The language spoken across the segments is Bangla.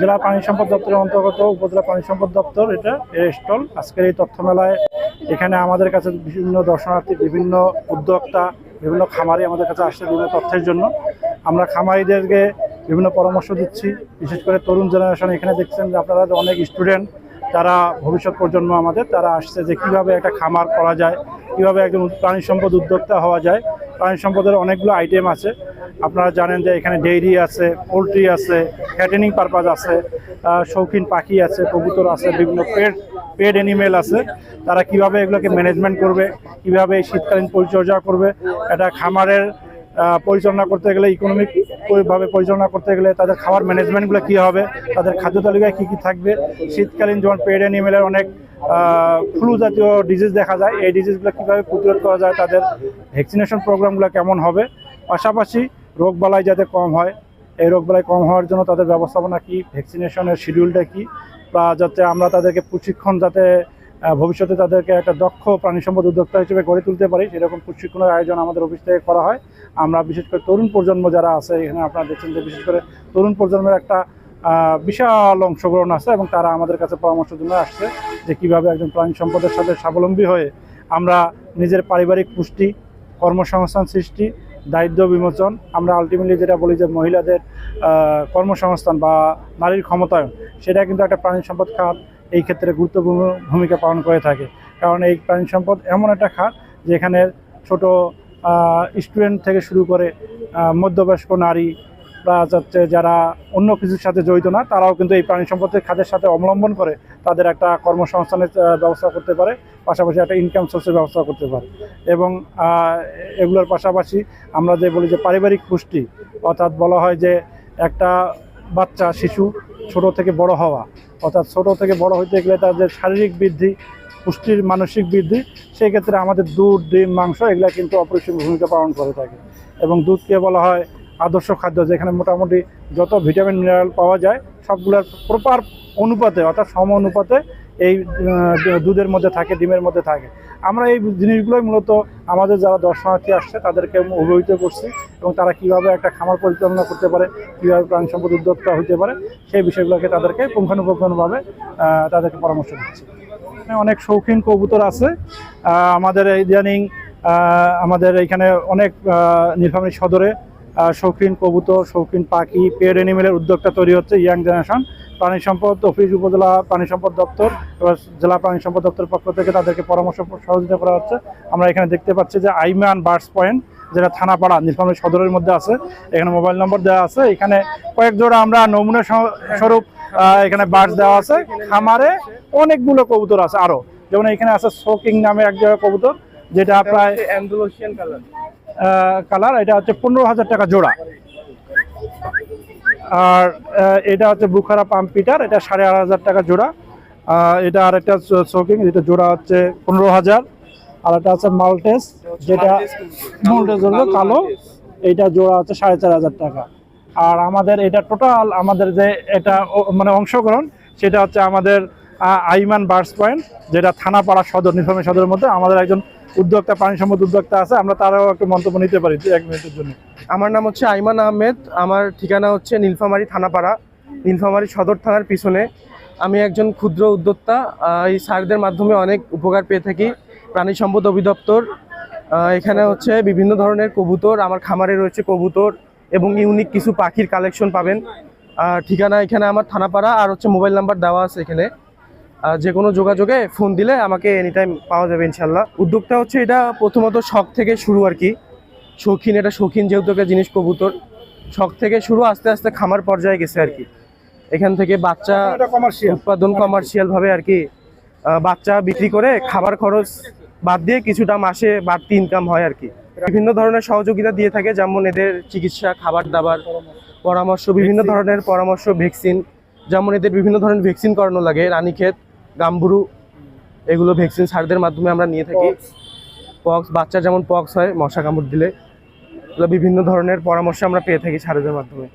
জেলা পানি সম্পদ দপ্তরের অন্তর্গত উপজেলা পানি সম্পদ দপ্তর, এটা এর স্টল। আজকের এই তথ্য মেলায় এখানে আমাদের কাছে বিভিন্ন দর্শনার্থী, বিভিন্ন উদ্যোক্তা, বিভিন্ন খামারি আমাদের কাছে আসছে বিভিন্ন তথ্যের জন্য। আমরা খামারিদেরকে বিভিন্ন পরামর্শ দিচ্ছি। বিশেষ করে তরুণ জেনারেশন, এখানে দেখছেন যে আপনারা অনেক স্টুডেন্ট, তারা ভবিষ্যৎ প্রজন্ম আমাদের, তারা আসছে যে কীভাবে একটা খামার করা যায়, কীভাবে একজন প্রাণী সম্পদ উদ্যোক্তা হওয়া যায়। প্রাণী সম্পদের অনেকগুলো আইটেম আছে। আপনারা জানেন যে এখানে ডেইরি আছে, পোলট্রি আছে ফ্যাটেনিং পারপাস আছে শৌখিন পাখি আছে, কবুতর আছে, বিভিন্ন পেড পেড অ্যানিমেল আছে। তারা কীভাবে এগুলোকে ম্যানেজমেন্ট করবে, কীভাবে এই শীতকালীন পরিচর্যা করবে একটা খামারের পরিচালনা করতে গেলে ইকোনমিক ভাবে পরিচালনা করতে গেলে তাদের খাবার ম্যানেজমেন্টগুলো কী হবে, তাদের খাদ্য তালিকায় কী কী থাকবে। শীতকালীন যেমন পেড অ্যানিমেলের অনেক ফ্লু জাতীয় ডিজিজ দেখা যায়, এই ডিজিজগুলো কীভাবে প্রতিরোধ করা যায়, তাদের ভ্যাকসিনেশন প্রোগ্রামগুলো কেমন হবে পাশাপাশি রোগবালাই যাতে কম হয়, এই রোগবালাই কম হওয়ার জন্য তাদের ব্যবস্থাপনা কি, ভ্যাকসিনেশনের শিডিউলটা কি, বা যাতে আমরা তাদেরকে প্রশিক্ষণ যাতে ভবিষ্যতে তাদেরকে একটা দক্ষ প্রাণী সম্পদ উদ্যোক্তা হিসেবে গড়ে তুলতে পারি, সেরকম প্রশিক্ষণের আয়োজন আমাদের অফিস থেকে করা হয়। আমরা বিশেষ করে তরুণ প্রজন্ম যারা আছে, এখানে আপনারা দেখছেন যে বিশেষ করে তরুণ প্রজন্মের একটা বিশাল অংশগ্রহণ আছে এবং তারা আমাদের কাছে পরামর্শের জন্য আসছে যে কীভাবে একজন প্রাণী সম্পদের সাথে স্বাবলম্বী হয়ে আমরা নিজের পারিবারিক পুষ্টি, কর্মসংস্থান সৃষ্টি দারিদ্র বিমোচন, আমরা আলটিমেটলি যেটা বলি যে মহিলাদের কর্মসংস্থান বা নারীর ক্ষমতায়ন, সেটা কিন্তু একটা প্রাণী সম্পদ খাত, এই ক্ষেত্রে গুরুত্বপূর্ণ ভূমিকা পালন করে থাকে। কারণ এই প্রাণী সম্পদ এমন একটা খাত যেখানে ছোট স্টুডেন্ট থেকে শুরু করে মধ্যবয়স্ক নারী বা যাচ্ছে যারা অন্য কিছুর সাথে জড়িত না, তারাও কিন্তু এই প্রাণী সম্পদের খাতের সাথে অবলম্বন করে তাদের একটা কর্মসংস্থানের ব্যবস্থা করতে পারে, পাশাপাশি একটা ইনকাম সোর্সের ব্যবস্থা করতে পারে। এবং এগুলোর পাশাপাশি আমরা যে বলি যে পারিবারিক পুষ্টি, অর্থাৎ বলা হয় যে একটা বাচ্চা, শিশু ছোট থেকে বড় হওয়া, অর্থাৎ ছোট থেকে বড় হইতে গেলে তাদের শারীরিক বৃদ্ধি, পুষ্টির মানসিক বৃদ্ধি, সেই ক্ষেত্রে আমাদের দুধ, ডিম, মাংস এগুলা কিন্তু অপরিসীম ভূমিকা পালন করে থাকে। এবং দুধকে বলা হয় আদর্শ খাদ্য যেখানে মোটামুটি যত ভিটামিন, মিনারেল পাওয়া যায়, সবগুলোর প্রপার অনুপাতে অর্থাৎ সম অনুপাতে এই দুধের মধ্যে থাকে, ডিমের মধ্যে থাকে। আমরা এই জিনিসগুলোই মূলত আমাদের যারা দর্শনার্থী আসছে, তাদেরকে অবহিত করছি এবং তারা কীভাবে একটা খামার পরিচালনা করতে পারে, কীভাবে প্রাণী সম্পদ উদ্যোক্তা হতে পারে, সেই বিষয়গুলোকে তাদেরকে পুঙ্খানুপুঙ্খানুভাবে তাদেরকে পরামর্শ দিচ্ছি। অনেক শৌখিন কবুতর আছে আমাদের ইদানিং আমাদের এখানে অনেক নীলফামারী সদরে শৌখিন কবুতর, শৌখিন পাখি পেড অ্যানিমেলের উদ্যোক্তা তৈরি হচ্ছে ইয়াং জেনারেশন। প্রাণী সম্পদ অফিস উপজেলা প্রাণী সম্পদ দপ্তর, এবার জেলা প্রাণী সম্পদ দপ্তরের পক্ষ থেকে তাদেরকে পরামর্শ সহযোগিতা করা হচ্ছে। আমরা এখানে দেখতে পাচ্ছি যে আইমান বার্ডস পয়েন্ট, যেটা থানাপাড়া, নীলফামারী সদরের মধ্যে আছে, এখানে মোবাইল নম্বর দেওয়া আছে। এখানে কয়েক জোড়া আমরা নমুনা স্বরূপ এখানে বার্ডস দেওয়া আছে। খামারে অনেকগুলো কবুতর আছে আরও। যেমন এখানে আছে শোকিং নামে এক জায়গায় কবুতর, যেটা প্রায় অ্যান্ডালুসিয়ান কালার কালার এটা হচ্ছে পনেরো হাজার টাকা জোড়া। আর এটা হচ্ছে বুখারা পাম্পিটার এটা সাড়ে আট হাজার টাকা জোড়া। এটা আর একটা শোকিং যেটা জোড়া হচ্ছে পনেরো হাজার। আর একটা আছে মাল্টেস যেটা মাল্টেস হলো কালো। এইটা জোড়া হচ্ছে সাড়ে চার হাজার টাকা। আর আমাদের এটা টোটাল আমাদের যে এটা মানে অংশগ্রহণ সেটা হচ্ছে আমাদের আইমান বার্ডস পয়েন্ট যেটা থানাপাড়া সদর নিফামী সদরের মধ্যে। আমাদের একজন উদ্যোক্তা প্রাণী সম্পদ উদ্যোক্তা আছে, আমরা তারাও একটু মন্তব্য নিতে পারি এক মিনিটের জন্য। আমার নাম হচ্ছে আইমান আহমেদ, আমার ঠিকানা হচ্ছে নীলফামারী থানাপাড়া, নীলফামারী সদর থানার পিছনে। আমি একজন ক্ষুদ্র উদ্যোক্তা এই স্যারদের মাধ্যমে অনেক উপকার পেয়ে থাকি। প্রাণী সম্পদ অধিদপ্তর এখানে হচ্ছে বিভিন্ন ধরনের কবুতর, আমার খামারে রয়েছে কবুতর এবং ইউনিক কিছু পাখির কালেকশন পাবেন। ঠিকানা এখানে আমার থানাপাড়া, আর হচ্ছে মোবাইল নাম্বার দেওয়া আছে এখানে। যে কোনো যোগাযোগে ফোন দিলে আমাকে এনি টাইম পাওয়া যাবে ইনশাল্লাহ উদ্যোগটা হচ্ছে এটা প্রথমত শখ থেকে শুরু আর কি। শৌখিন এটা শৌখিন যেহেতু একটা জিনিস কবুতর শখ থেকে শুরু আস্তে আস্তে খামার পর্যায়ে গেছে আর কি। এখান থেকে বাচ্চা কমার্শিয়াল উৎপাদন কমার্শিয়ালভাবে আর কি বাচ্চা বিক্রি করে খাবার খরচ বাদ দিয়ে কিছুটা মাসে বাড়তি ইনকাম হয় আর কি। বিভিন্ন ধরনের সহযোগিতা দিয়ে থাকে যেমন এদের চিকিৎসা খাবার দাবার পরামর্শ বিভিন্ন ধরনের পরামর্শ ভ্যাকসিন যেমন এদের বিভিন্ন ধরনের ভ্যাকসিন করানো লাগে রানীক্ষেত গাম্বুরু এগুলো ভ্যাকসিন সারদের মাধ্যমে আমরা নিয়ে থাকি। পক্স বাচ্চা যেমন পক্স হয় মশা কামড় দিলে। এগুলো বিভিন্ন ধরনের পরামর্শ আমরা পেয়ে থাকি সারদের মাধ্যমে।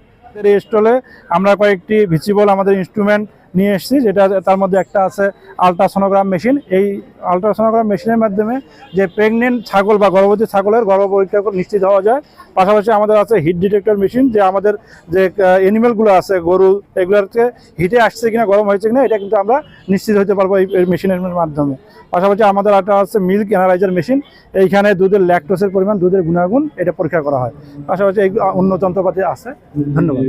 এই স্টলে আমরা কয়েকটি ভিচিবল আমাদের ইনস্ট্রুমেন্ট নিয়ে এসেছি, যেটা তার মধ্যে একটা আছে আলট্রাসোনোগ্রাম মেশিন এই আলট্রাসোনোগ্রাম মেশিনের মাধ্যমে যে প্রেগনেন্ট ছাগল বা গর্ভবতী ছাগলের গর্ভ পরীক্ষা করে নিশ্চিত হওয়া যায়। পাশাপাশি আমাদের আছে হিট ডিটেক্টর মেশিন যে আমাদের যে এনিমেলগুলো আছে, গরু, এগুলোকে হিটে আসছে কিনা, গরম হয়েছে কিনা, এটা কিন্তু আমরা নিশ্চিত হতে পারব এই এই মেশিনের মাধ্যমে। পাশাপাশি আমাদের একটা আছে মিল্ক অ্যানালাইজার মেশিন এইখানে দুধের ল্যাকটোসের পরিমাণ, দুধের গুণাগুণ এটা পরীক্ষা করা হয়। পাশাপাশি এই অন্য যন্ত্রপাতি আছে। ধন্যবাদ।